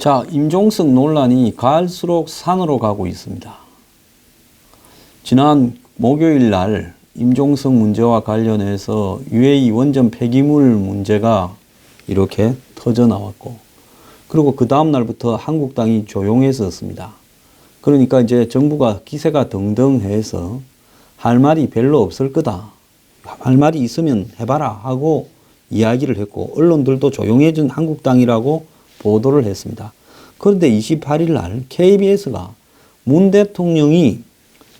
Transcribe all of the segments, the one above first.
자, 임종석 논란이 갈수록 산으로 가고 있습니다. 지난 목요일 날 임종석 문제와 관련해서 UAE 원전 폐기물 문제가 이렇게 터져 나왔고, 그리고 그 다음 날부터 한국당이 조용했었습니다. 그러니까 이제 정부가 기세가 등등해서 할 말이 별로 없을 거다. 할 말이 있으면 해봐라 하고 이야기를 했고, 언론들도 조용해진 한국당이라고 보도를 했습니다. 그런데 28일 날 KBS가 문 대통령이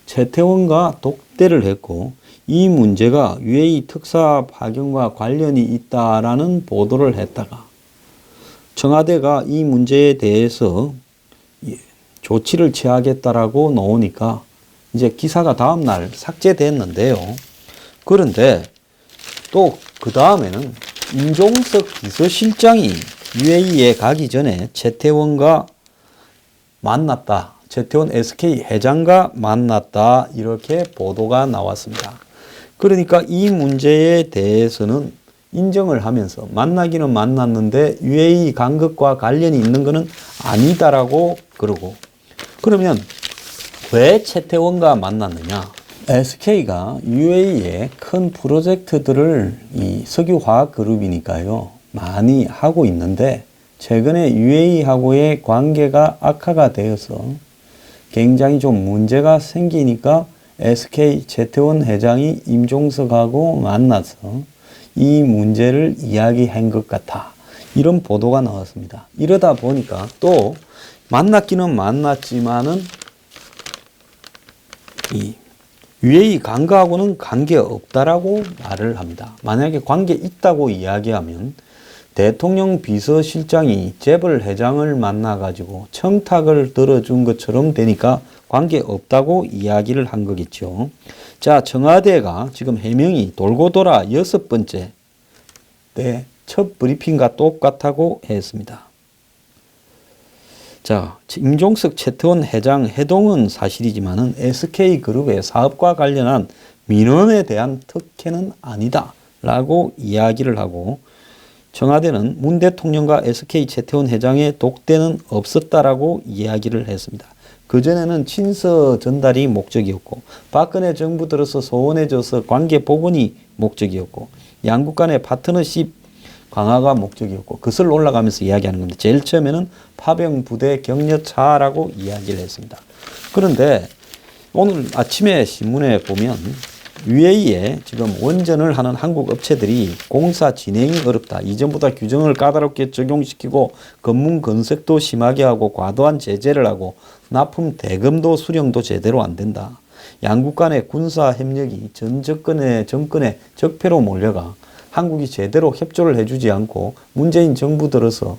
최태원과 독대를 했고 이 문제가 UAE 특사 파견과 관련이 있다라는 보도를 했다가 청와대가 이 문제에 대해서 예, 조치를 취하겠다라고 나오니까 이제 기사가 다음 날 삭제됐는데요. 그런데 또 그 다음에는 임종석 비서실장이 UAE에 가기 전에 최태원과 만났다. 최태원 SK 회장과 만났다. 이렇게 보도가 나왔습니다. 그러니까 이 문제에 대해서는 인정을 하면서 만나기는 만났는데 UAE 간극과 관련이 있는 것은 아니다라고 그러고 그러면 왜 최태원과 만났느냐? SK가 UAE의 큰 프로젝트들을 이 석유화학 그룹이니까요. 많이 하고 있는데 최근에 UAE하고의 관계가 악화가 되어서 굉장히 좀 문제가 생기니까 SK 최태원 회장이 임종석하고 만나서 이 문제를 이야기한 것 같아. 이런 보도가 나왔습니다. 이러다 보니까 또 만났기는 만났지만은 이 UAE 관계하고는 관계 없다라고 말을 합니다. 만약에 관계 있다고 이야기하면 대통령 비서실장이 재벌 회장을 만나가지고 청탁을 들어준 것처럼 되니까 관계 없다고 이야기를 한 거겠죠. 자, 청와대가 지금 해명이 돌고 돌아 여섯 번째 때 첫 브리핑과 똑같다고 했습니다. 자, 임종석 최태원 회장 해동은 사실이지만은 SK그룹의 사업과 관련한 민원에 대한 특혜는 아니다 라고 이야기를 하고 청와대는 문 대통령과 SK 최태원 회장의 독대는 없었다라고 이야기를 했습니다. 그전에는 친서 전달이 목적이었고 박근혜 정부 들어서 소원해져서 관계 복원이 목적이었고 양국 간의 파트너십 강화가 목적이었고 그것을 올라가면서 이야기하는 건데 제일 처음에는 파병 부대 격려차라고 이야기를 했습니다. 그런데 오늘 아침에 신문에 보면 UAE에 지금 원전을 하는 한국 업체들이 공사 진행이 어렵다. 이전보다 규정을 까다롭게 적용시키고 건물 건색도 심하게 하고 과도한 제재를 하고 납품 대금도 수령도 제대로 안 된다. 양국 간의 군사 협력이 전 정권의 정권의 적폐로 몰려가 한국이 제대로 협조를 해주지 않고 문재인 정부 들어서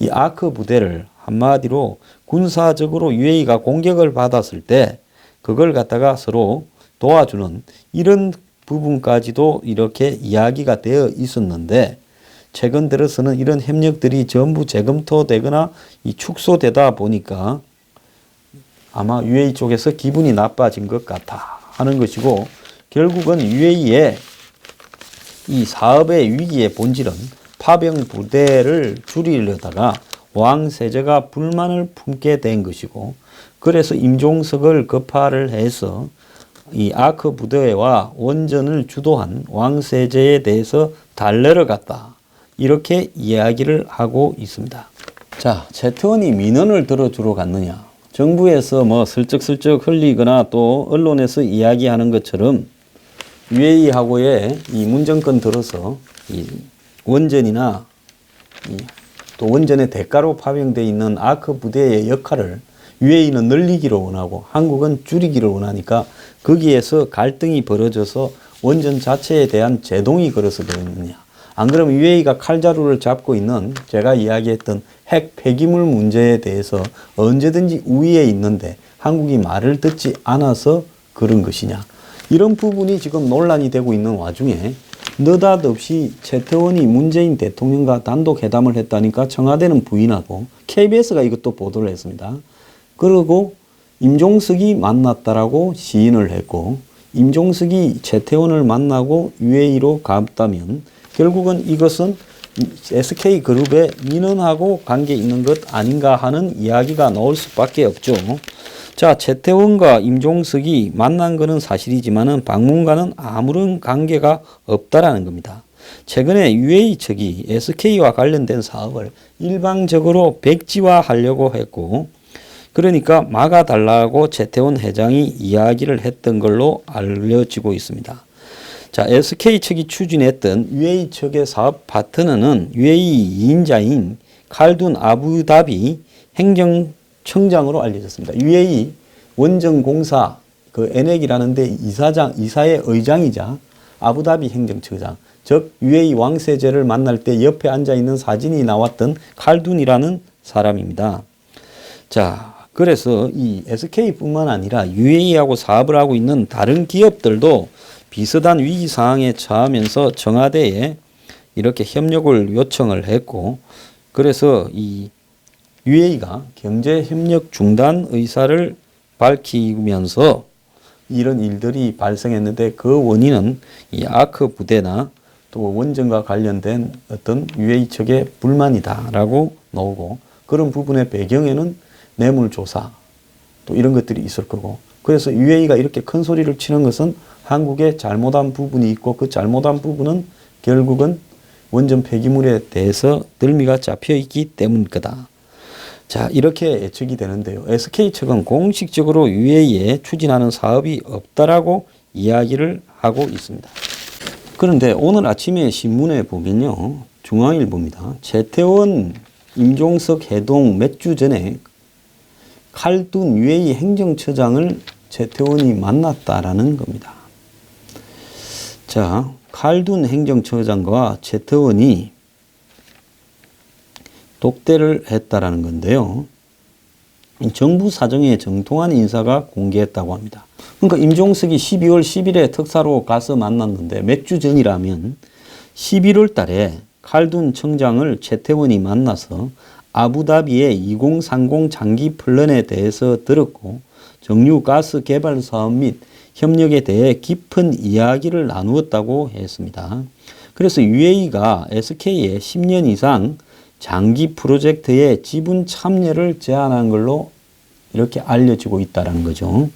이 아크 부대를 한마디로 군사적으로 UAE가 공격을 받았을 때 그걸 갖다가 서로 도와주는 이런 부분까지도 이렇게 이야기가 되어 있었는데 최근 들어서는 이런 협력들이 전부 재검토되거나 이 축소되다 보니까 아마 UAE 쪽에서 기분이 나빠진 것 같아 하는 것이고 결국은 UAE에 이 사업의 위기의 본질은 파병 부대를 줄이려다가 왕세제가 불만을 품게 된 것이고 그래서 임종석을 급파를 해서 이 아크 부대와 원전을 주도한 왕세제에 대해서 달래러 갔다. 이렇게 이야기를 하고 있습니다. 자, 최태원이 민원을 들어주러 갔느냐? 정부에서 뭐 슬쩍슬쩍 흘리거나 또 언론에서 이야기하는 것처럼 UAE하고의 이 문정권 들어서 이 원전이나 이 또 원전의 대가로 파병되어 있는 아크 부대의 역할을 UAE는 늘리기를 원하고 한국은 줄이기를 원하니까 거기에서 갈등이 벌어져서 원전 자체에 대한 제동이 걸어서 그러느냐. 안 그러면 UAE가 칼자루를 잡고 있는 제가 이야기했던 핵 폐기물 문제에 대해서 언제든지 우위에 있는데 한국이 말을 듣지 않아서 그런 것이냐. 이런 부분이 지금 논란이 되고 있는 와중에 느닷없이 최태원이 문재인 대통령과 단독 회담을 했다니까 청와대는 부인하고 KBS가 이것도 보도를 했습니다. 그리고 임종석이 만났다라고 시인을 했고 임종석이 최태원을 만나고 UAE로 갔다면 결국은 이것은 SK 그룹의 민원하고 관계 있는 것 아닌가 하는 이야기가 나올 수밖에 없죠. 자, 최태원과 임종석이 만난 것은 사실이지만은 방문과는 아무런 관계가 없다라는 겁니다. 최근에 UA 측이 SK와 관련된 사업을 일방적으로 백지화하려고 했고 그러니까 막아달라고 최태원 회장이 이야기를 했던 걸로 알려지고 있습니다. 자, SK 측이 추진했던 UA 측의 사업 파트너는 UAE 2인자인 칼둔 아부다비 행정청장으로 알려졌습니다. UAE 원정공사 그 에넥이라는 데 이사장, 이사의 의장이자 아부다비 행정처장, 즉 UAE 왕세제를 만날 때 옆에 앉아 있는 사진이 나왔던 칼둔이라는 사람입니다. 자, 그래서 이 SK뿐만 아니라 UAE하고 사업을 하고 있는 다른 기업들도 비슷한 위기 상황에 처하면서 청와대에 이렇게 협력을 요청을 했고 그래서 이 UAE가 경제 협력 중단 의사를 밝히면서 이런 일들이 발생했는데 그 원인은 이 아크 부대나 또 원전과 관련된 어떤 UAE 측의 불만이다라고 나오고 그런 부분의 배경에는 뇌물조사 또 이런 것들이 있을 거고 그래서 UAE가 이렇게 큰 소리를 치는 것은 한국의 잘못한 부분이 있고 그 잘못한 부분은 결국은 원전 폐기물에 대해서 들미가 잡혀 있기 때문일 거다. 자, 이렇게 예측이 되는데요. SK 측은 공식적으로 UAE에 추진하는 사업이 없다라고 이야기를 하고 있습니다. 그런데 오늘 아침에 신문에 보면요. 중앙일보입니다. 최태원, 임종석 해동 몇 주 전에 칼둔 UAE 행정처장을 최태원이 만났다라는 겁니다. 자, 칼둔 행정처장과 최태원이 독대를 했다라는 건데요. 정부 사정에 정통한 인사가 공개했다고 합니다. 그러니까 임종석이 12월 10일에 특사로 가서 만났는데 몇 주 전이라면 11월 달에 칼둔 청장을 최태원이 만나서 아부다비의 2030 장기 플랜에 대해서 들었고 정유 가스 개발 사업 및 협력에 대해 깊은 이야기를 나누었다고 했습니다. 그래서 UAE가 SK에 10년 이상 장기 프로젝트에 지분 참여를 제안한 걸로 이렇게 알려지고 있다는 거죠.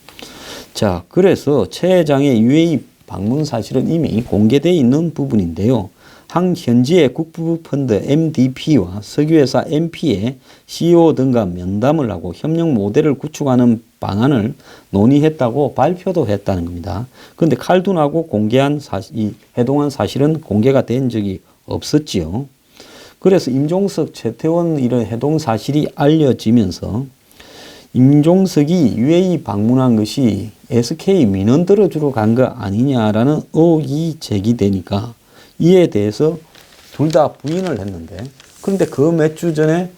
자, 그래서 최 회장의 UAE 방문 사실은 이미 공개되어 있는 부분인데요. 한 현지의 국부 펀드 MDP와 석유회사 MP의 CEO 등과 면담을 하고 협력 모델을 구축하는 방안을 논의했다고 발표도 했다는 겁니다. 그런데 칼둔하고 공개한 사실, 이 해동한 사실은 공개가 된 적이 없었지요. 그래서 임종석, 최태원 이런 해동 사실이 알려지면서 임종석이 UAE 방문한 것이 SK 민원 들어주러 간 거 아니냐라는 의혹이 제기되니까 이에 대해서 둘 다 부인을 했는데 그런데 그 몇 주 전에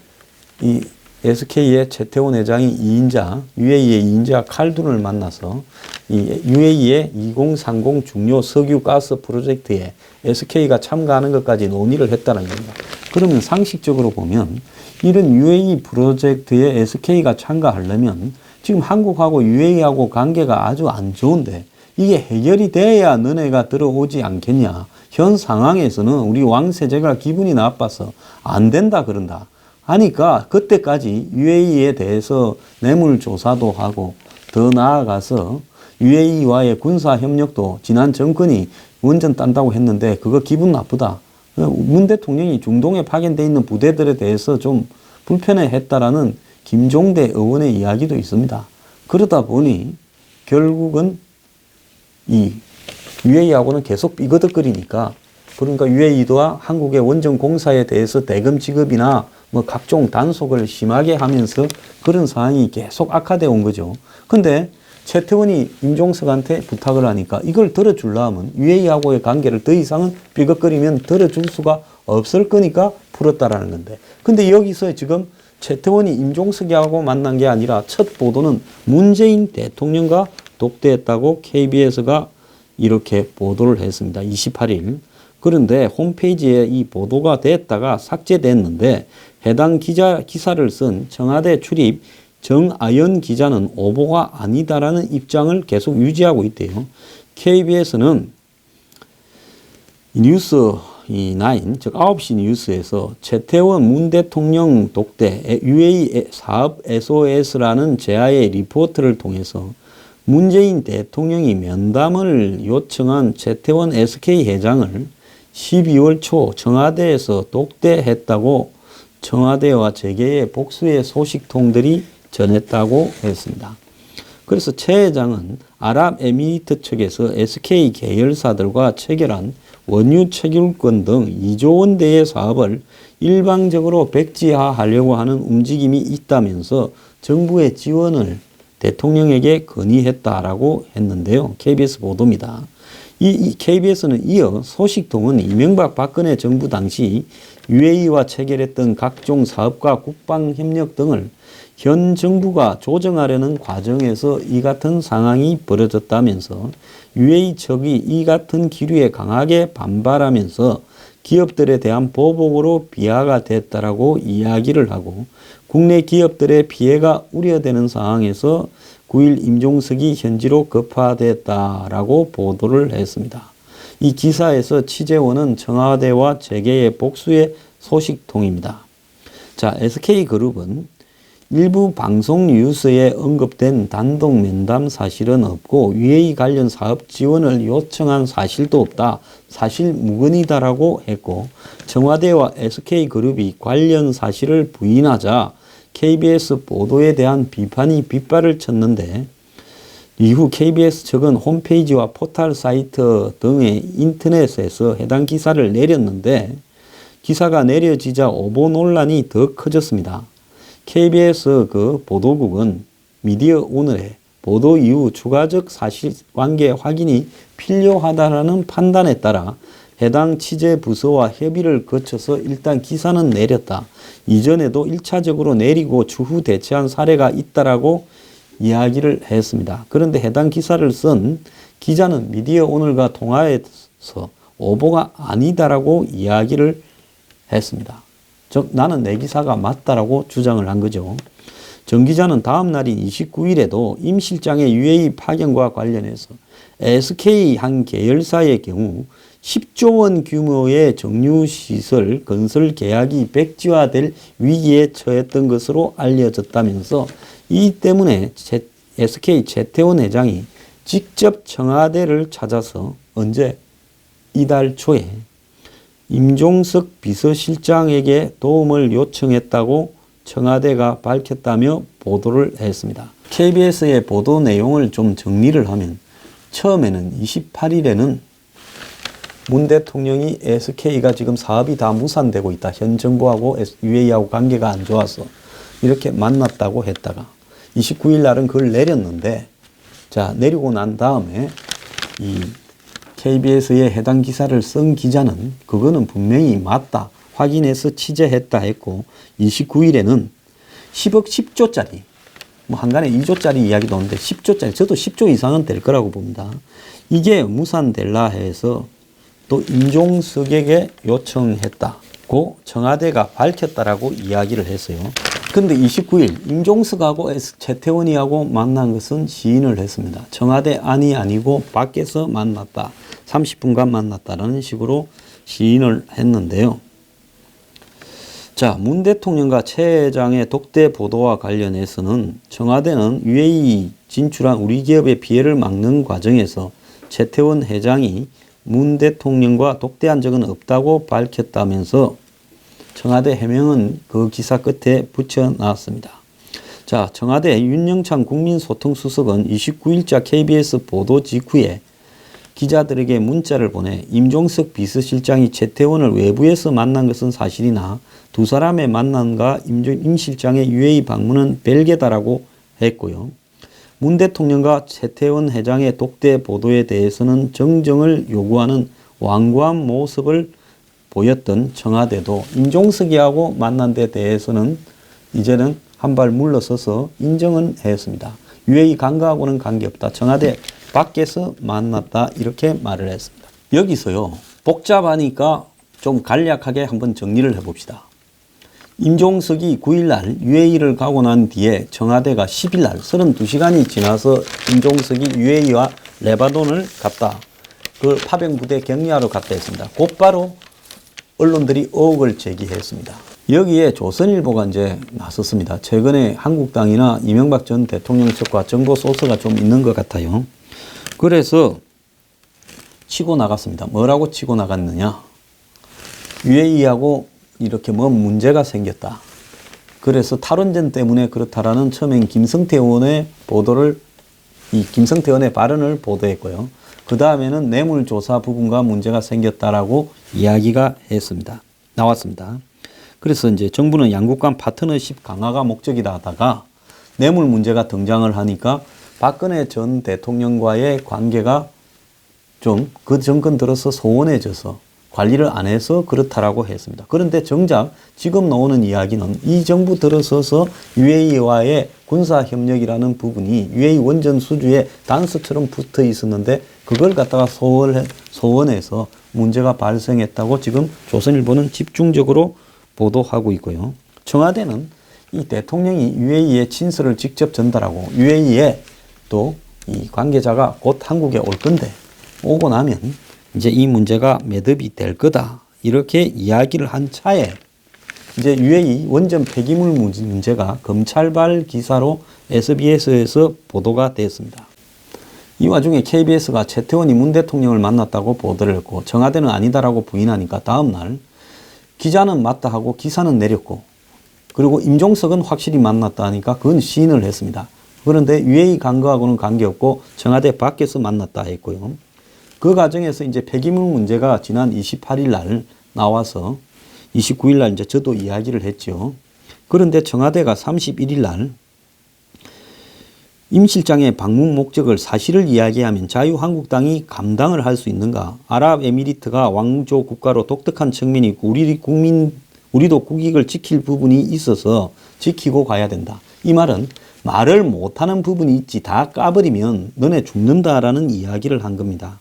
이 SK의 최태원 회장이 2인자, UAE의 2인자 칼둔을 만나서 이 UAE의 2030 중요 석유 가스 프로젝트에 SK가 참가하는 것까지 논의를 했다는 겁니다. 그러면 상식적으로 보면 이런 UAE 프로젝트에 SK가 참가하려면 지금 한국하고 UAE하고 관계가 아주 안 좋은데 이게 해결이 돼야 너네가 들어오지 않겠냐. 현 상황에서는 우리 왕세제가 기분이 나빠서 안 된다 그런다. 하니까 그때까지 UAE에 대해서 뇌물 조사도 하고 더 나아가서 UAE와의 군사 협력도 지난 정권이 원전 딴다고 했는데 그거 기분 나쁘다. 문 대통령이 중동에 파견돼 있는 부대들에 대해서 좀 불편해 했다라는 김종대 의원의 이야기도 있습니다. 그러다 보니 결국은 이 UAE하고는 계속 삐거덕거리니까 그러니까 UAE도와 한국의 원전 공사에 대해서 대금 지급이나 뭐 각종 단속을 심하게 하면서 그런 상황이 계속 악화되어 온 거죠. 근데 최태원이 임종석한테 부탁을 하니까 이걸 들어주려면 UAE하고의 관계를 더 이상은 삐걱거리면 들어줄 수가 없을 거니까 풀었다라는 건데. 근데 여기서 지금 최태원이 임종석이하고 만난 게 아니라 첫 보도는 문재인 대통령과 독대했다고 KBS가 이렇게 보도를 했습니다. 28일. 그런데 홈페이지에 이 보도가 됐다가 삭제됐는데 해당 기자 기사를 쓴 청와대 출입 정아연 기자는 오보가 아니다라는 입장을 계속 유지하고 있대요. KBS는 뉴스 이 9, 즉 9시 뉴스에서 최태원 문 대통령 독대 UAE 사업 SOS라는 제아의 리포트를 통해서 문재인 대통령이 면담을 요청한 최태원 SK 회장을 12월 초 청와대에서 독대했다고 청와대와 재계의 복수의 소식통들이 전했다고 했습니다. 그래서 최 회장은 아랍에미리트 측에서 SK 계열사들과 체결한 원유 채굴권 등 2조 원대의 사업을 일방적으로 백지화하려고 하는 움직임이 있다면서 정부의 지원을 대통령에게 건의했다라고 했는데요. KBS 보도입니다. 이, 이 KBS는 이어 소식통은 이명박 박근혜 정부 당시 UAE와 체결했던 각종 사업과 국방 협력 등을 현 정부가 조정하려는 과정에서 이 같은 상황이 벌어졌다면서 UAE 측이 이 같은 기류에 강하게 반발하면서 기업들에 대한 보복으로 비하가 됐다라고 이야기를 하고 국내 기업들의 피해가 우려되는 상황에서 9일 임종석이 현지로 급파됐다라고 보도를 했습니다. 이 기사에서 취재원은 청와대와 재계의 복수의 소식통입니다. 자, SK그룹은 일부 방송 뉴스에 언급된 단독 면담 사실은 없고 UAE 관련 사업 지원을 요청한 사실도 없다. 사실 무근이다라고 했고 청와대와 SK그룹이 관련 사실을 부인하자 KBS 보도에 대한 비판이 빗발을 쳤는데 이후 KBS 측은 홈페이지와 포털 사이트 등의 인터넷에서 해당 기사를 내렸는데 기사가 내려지자 오보 논란이 더 커졌습니다. KBS 그 보도국은 미디어 오늘의 보도 이후 추가적 사실관계 확인이 필요하다라는 판단에 따라 해당 취재 부서와 협의를 거쳐서 일단 기사는 내렸다. 이전에도 1차적으로 내리고 추후 대체한 사례가 있다라고 이야기를 했습니다. 그런데 해당 기사를 쓴 기자는 미디어 오늘과 통화에서 오보가 아니다라고 이야기를 했습니다. 즉 나는 내 기사가 맞다라고 주장을 한 거죠. 정 기자는 다음 날인 29일에도 임 실장의 UAE 파견과 관련해서 SK 한 계열사의 경우 10조 원 규모의 정유시설 건설 계약이 백지화될 위기에 처했던 것으로 알려졌다면서 이 때문에 SK 최태원 회장이 직접 청와대를 찾아서 언제 이달 초에 임종석 비서실장에게 도움을 요청했다고 청와대가 밝혔다며 보도를 했습니다. KBS의 보도 내용을 좀 정리를 하면 처음에는 28일에는 문 대통령이 SK가 지금 사업이 다 무산되고 있다. 현 정부하고 UAE하고 관계가 안 좋아서 이렇게 만났다고 했다가 29일 날은 그걸 내렸는데 자 내리고 난 다음에 이 KBS에 해당 기사를 쓴 기자는 그거는 분명히 맞다. 확인해서 취재했다 했고 29일에는 10억 10조짜리 뭐 한간에 2조짜리 이야기도 오는데 10조짜리 저도 10조 이상은 될 거라고 봅니다. 이게 무산될라 해서 또 임종석에게 요청했다고 청와대가 밝혔다라고 이야기를 했어요. 근데 29일 임종석하고 최태원이하고 만난 것은 시인을 했습니다. 청와대 안이 아니고 밖에서 만났다. 30분간 만났다는 식으로 시인을 했는데요. 자, 문 대통령과 최 회장의 독대 보도와 관련해서는 청와대는 UAE 진출한 우리 기업의 피해를 막는 과정에서 최태원 회장이 문 대통령과 독대한 적은 없다고 밝혔다면서 청와대 해명은 그 기사 끝에 붙여놨습니다. 자, 청와대 윤영찬 국민소통수석은 29일자 KBS 보도 직후에 기자들에게 문자를 보내 임종석 비서실장이 최태원을 외부에서 만난 것은 사실이나 두 사람의 만남과 임 실장의 UAE 방문은 별개다라고 했고요. 문 대통령과 최태원 회장의 독대 보도에 대해서는 정정을 요구하는 완고한 모습을 보였던 청와대도 임종석이하고 만난 데 대해서는 이제는 한 발 물러서서 인정은 했습니다. UAE 관가하고는 관계없다. 청와대 밖에서 만났다. 이렇게 말을 했습니다. 여기서요. 복잡하니까 좀 간략하게 한번 정리를 해봅시다. 임종석이 9일날 UAE를 가고 난 뒤에 청와대가 10일날 32시간이 지나서 임종석이 UAE와 레바논을 갔다. 그 파병 부대 격리하러 갔다 했습니다. 곧바로 언론들이 의혹을 제기했습니다. 여기에 조선일보가 이제 나섰습니다. 최근에 한국당이나 이명박 전 대통령 측과 정보 소스가 좀 있는 것 같아요. 그래서 치고 나갔습니다. 뭐라고 치고 나갔느냐? UAE하고 이렇게 뭐 문제가 생겼다. 그래서 탈원전 때문에 그렇다라는 처음엔 김성태 의원의 보도를 이 김성태 의원의 발언을 보도했고요. 그 다음에는 뇌물조사 부분과 문제가 생겼다라고 이야기가 했습니다. 나왔습니다. 그래서 이제 정부는 양국 간 파트너십 강화가 목적이다 하다가 뇌물 문제가 등장을 하니까 박근혜 전 대통령과의 관계가 좀 그 정권 들어서 소원해져서 관리를 안 해서 그렇다라고 했습니다. 그런데 정작 지금 나오는 이야기는 이 정부 들어서서 UAE와의 군사 협력이라는 부분이 UAE 원전 수주에 단서처럼 붙어 있었는데 그걸 갖다가 소원 소원해서 문제가 발생했다고 지금 조선일보는 집중적으로 보도하고 있고요. 청와대는 이 대통령이 UAE에 친서를 직접 전달하고 UAE에 또이 관계자가 곧 한국에 올 건데 오고 나면 이제 이 문제가 매듭이 될 거다. 이렇게 이야기를 한 차에 이제 UAE 원전 폐기물 문제가 검찰발 기사로 SBS에서 보도가 됐습니다. 이 와중에 KBS가 최태원이 문 대통령을 만났다고 보도를 했고 청와대는 아니다라고 부인하니까 다음날 기자는 맞다 하고 기사는 내렸고 그리고 임종석은 확실히 만났다 하니까 그건 시인을 했습니다. 그런데 UAE 간 거하고는 관계없고 청와대 밖에서 만났다 했고요. 그 과정에서 이제 폐기물 문제가 지난 28일 날 나와서 29일 날 이제 저도 이야기를 했죠. 그런데 청와대가 31일 날 임 실장의 방문 목적을 사실을 이야기하면 자유한국당이 감당을 할 수 있는가? 아랍에미리트가 왕조 국가로 독특한 측면이 우리 국민 우리도 국익을 지킬 부분이 있어서 지키고 가야 된다. 이 말은 말을 못하는 부분이 있지 다 까버리면 너네 죽는다라는 이야기를 한 겁니다.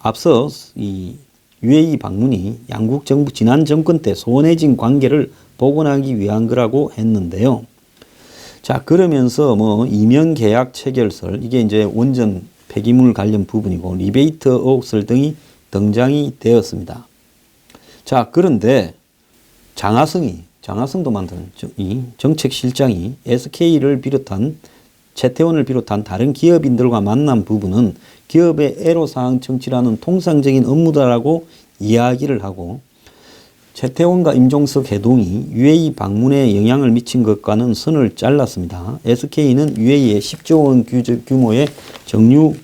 앞서 이 UAE 방문이 양국 정부 지난 정권 때 소원해진 관계를 복원하기 위한 거라고 했는데요. 자, 그러면서 뭐 이면 계약 체결설 이게 이제 원전 폐기물 관련 부분이고 리베이트 의혹설 등이 등장이 되었습니다. 자, 그런데 장하성이 장하성도 만든 이 정책실장이 SK를 비롯한 채태원을 비롯한 다른 기업인들과 만난 부분은 기업의 애로사항 정치라는 통상적인 업무다라고 이야기를 하고 채태원과 임종석 회동이 UAE 방문에 영향을 미친 것과는 선을 잘랐습니다. SK는 UAE에 10조 원 규모의 정유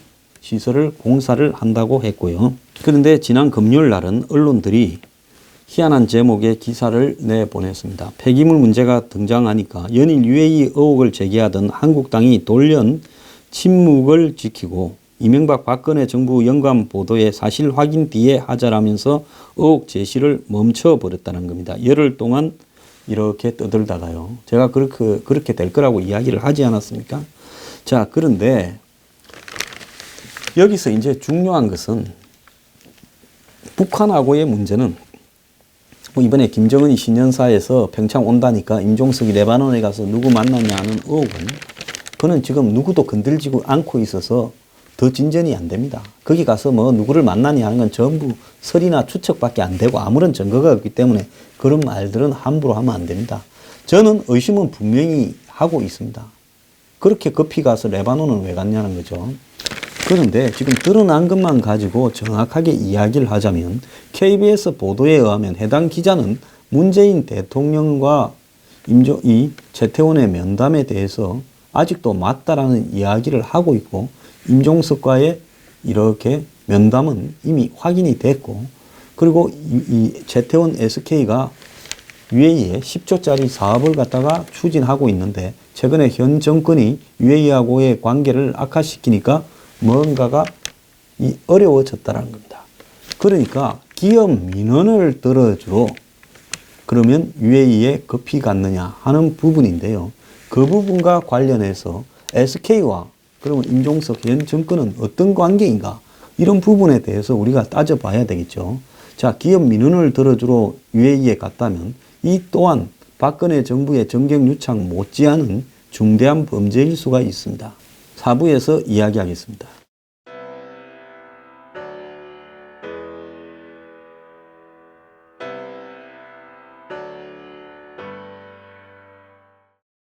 시설을 공사를 한다고 했고요. 그런데 지난 금요일 날은 언론들이 희한한 제목의 기사를 내보냈습니다. 폐기물 문제가 등장하니까 연일 UAE 의혹을 제기하던 한국당이 돌연 침묵을 지키고 이명박 박근혜 정부 연관 보도의 사실 확인 뒤에 하자라면서 의혹 제시를 멈춰버렸다는 겁니다. 열흘 동안 이렇게 떠들다가요. 제가 그렇게, 그렇게 될 거라고 이야기를 하지 않았습니까? 자, 그런데 여기서 이제 중요한 것은 북한하고의 문제는 뭐 이번에 김정은이 신년사에서 평창 온다니까 임종석이 레바논에 가서 누구 만났냐 하는 의혹은 그는 지금 누구도 건들지고 않고 있어서 더 진전이 안 됩니다. 거기 가서 뭐 누구를 만나냐 하는 건 전부 설이나 추측밖에 안 되고 아무런 증거가 없기 때문에 그런 말들은 함부로 하면 안 됩니다. 저는 의심은 분명히 하고 있습니다. 그렇게 급히 가서 레바논은 왜 갔냐는 거죠. 그런데 지금 드러난 것만 가지고 정확하게 이야기를 하자면 KBS 보도에 의하면 해당 기자는 문재인 대통령과 임조, 이 최태원의 면담에 대해서 아직도 맞다라는 이야기를 하고 있고 임종석과의 이렇게 면담은 이미 확인이 됐고 그리고 이, 이 최태원 SK가 UAE에 10조짜리 사업을 갖다가 추진하고 있는데 최근에 현 정권이 UAE하고의 관계를 악화시키니까 뭔가가 이 어려워졌다는 겁니다. 그러니까 기업 민원을 들어주러 그러면 UAE에 급히 갔느냐 하는 부분인데요. 그 부분과 관련해서 SK와 그러면 임종석 현 정권은 어떤 관계인가 이런 부분에 대해서 우리가 따져봐야 되겠죠. 자, 기업 민원을 들어주러 UAE에 갔다면 이 또한 박근혜 정부의 정경 유착 못지않은 중대한 범죄일 수가 있습니다. 사부에서 이야기하겠습니다.